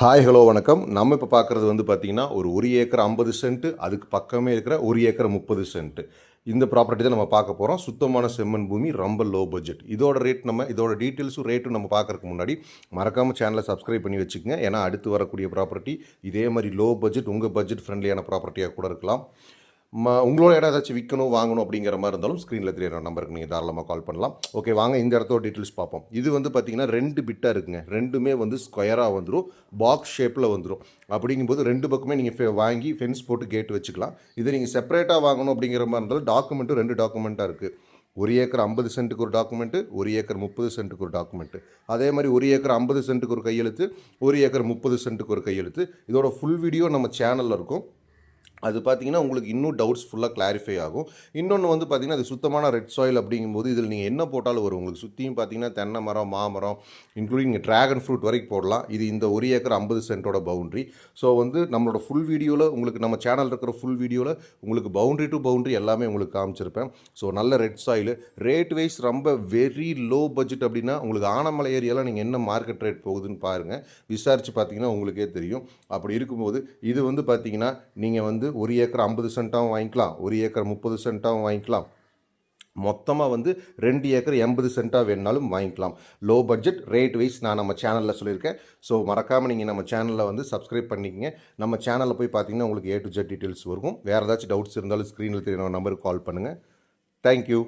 Hi hello வணக்கம். நம்ம இப்போ பார்க்குறது வந்து பார்த்திங்கன்னா ஒரு ஒரு ஏக்கர் ஐம்பது சென்ட் அதுக்கு பக்கமே இருக்கிற ஒரு ஏக்கர் முப்பது சென்ட். இந்த ப்ராப்பர்ட்டி தான் நம்ம பார்க்க போகிறோம் சுத்தமான செம்மண் பூமி ரொம்ப லோ பட்ஜெட் இதோட ரேட் நம்ம இதோட டீட்டெயில்ஸும் ரேட்டும் நம்ம பார்க்குறதுக்கு முன்னாடி மறக்காமல் சேனலை சப்ஸ்கிரைப் பண்ணி வச்சுக்கோங்க. ஏன்னா அடுத்து வரக்கூடிய ப்ராப்பர்ட்டி இதே மாதிரி லோ பட்ஜெட் உங்கள் பட்ஜெட் ஃப்ரெண்ட்லியான ப்ராப்பர்ட்டியாக கூட இருக்கலாம். ம உங்களோட இடம் ஏதாச்சும் விற்கணும் வாங்கணும் அப்படிங்கிற மாதிரி இருந்தாலும் ஸ்க்ரீனில் தெரியுற நம்பருக்கு நீங்கள் தாராளமாக கால் பண்ணலாம். ஓகே வாங்க இந்த இடத்தோட டீட்டெயில்ஸ் பார்ப்போம். இது வந்து பார்த்திங்கன்னா ரெண்டு பிட்டாக இருக்குங்க. ரெண்டுமே வந்து ஸ்கொயராக வந்துடும் பாக்ஸ் ஷேப்பில் வந்துடும் அப்படிங்கும்போது ரெண்டு பக்கமே நீங்கள் வாங்கி ஃபென்ஸ் போட்டு கேட் வச்சுக்கலாம். இது நீங்கள் செப்பரேட்டாக வாங்கணும் அப்படிங்கிற மாதிரி இருந்தாலும் டாக்குமெண்ட்டும் ரெண்டு டாக்குமெண்ட்டாக இருக்குது ஒரு ஏக்கர் ஐம்பது சென்ட்டுக்கு ஒரு டாக்குமெண்ட்டு ஒரு ஏக்கர் முப்பது சென்ட்டுக்கு ஒரு டாக்குமெண்ட்டு அதே மாதிரி ஒரு ஏக்கர் ஐம்பது சென்ட்டுக்கு ஒரு கையெழுத்து ஒரு ஏக்கர் முப்பது சென்ட்டுக்கு ஒரு கையெழுத்து. இதோட ஃபுல் வீடியோ நம்ம சேனலில் இருக்கும். அது பார்த்தீங்கன்னா உங்களுக்கு இன்னும் டவுட்ஸ் ஃபுல்லாக கிளாரிஃபை ஆகும். இன்னொன்று வந்து பார்த்திங்கன்னா அது சுத்தமான ரெட் சாயில் அப்படிங்கும்போது இதில் நீங்கள் என்ன போட்டாலும் வரும். உங்களுக்கு சுற்றியும் பார்த்தீங்கன்னா தென்னை மரம் மாமரம் இன்க்ளூடிங் நீங்கள் ட்ராகன் ஃப்ரூட் வரைக்கும் போடலாம். இது இந்த ஒரு ஏக்கர் ஐம்பது சென்ட்டோட பவுண்ட்ரி ஸோ வந்து நம்மளோட ஃபுல் வீடியோவில் உங்களுக்கு நம்ம சேனல் இருக்கிற ஃபுல் வீடியோவில் உங்களுக்கு பவுண்ட்ரி டு பவுண்ட்ரி எல்லாமே உங்களுக்கு காமிச்சிருப்பேன். ஸோ நல்ல ரெட் சாயில் ரேட் வைஸ் ரொம்ப வெரி லோ பட்ஜெட் அப்படின்னா உங்களுக்கு ஆனமலை ஏரியாவில் நீங்கள் என்ன மார்க்கெட் ரேட் போகுதுன்னு பாருங்கள் விசாரித்து பார்த்தீங்கன்னா உங்களுக்கே தெரியும். அப்படி இருக்கும்போது இது வந்து பார்த்தீங்கன்னா நீங்கள் வந்து ஒரு ஏக்கர் ஐம்பது சென்ட்டாகவும் வாங்கிக்கலாம் ஒரு ஏக்கர் முப்பது சென்ட்டாகவும் வாங்கிக்கலாம். மொத்தமாக வந்து ரெண்டு ஏக்கர் எண்பது சென்ட்டாக வேணுனாலும் வாங்கிக்கலாம். லோ பட்ஜெட் ரேட் வைஸ் நான் நம்ம சேனலில் சொல்லியிருக்கேன். ஸோ மறக்காமல் நீங்கள் நம்ம சேனலில் வந்து சப்ஸ்கிரைப் பண்ணிக்கங்க. நம்ம சேனலில் போய் பார்த்தீங்கன்னா உங்களுக்கு ஏ டு ஜெட் டீட்டெயில்ஸ் வரும். வேறு ஏதாச்சும் டவுட்ஸ் இருந்தாலும் ஸ்க்ரீனில் தெரியும் நம்பருக்கு கால் பண்ணுங்கள் தேங்க்யூ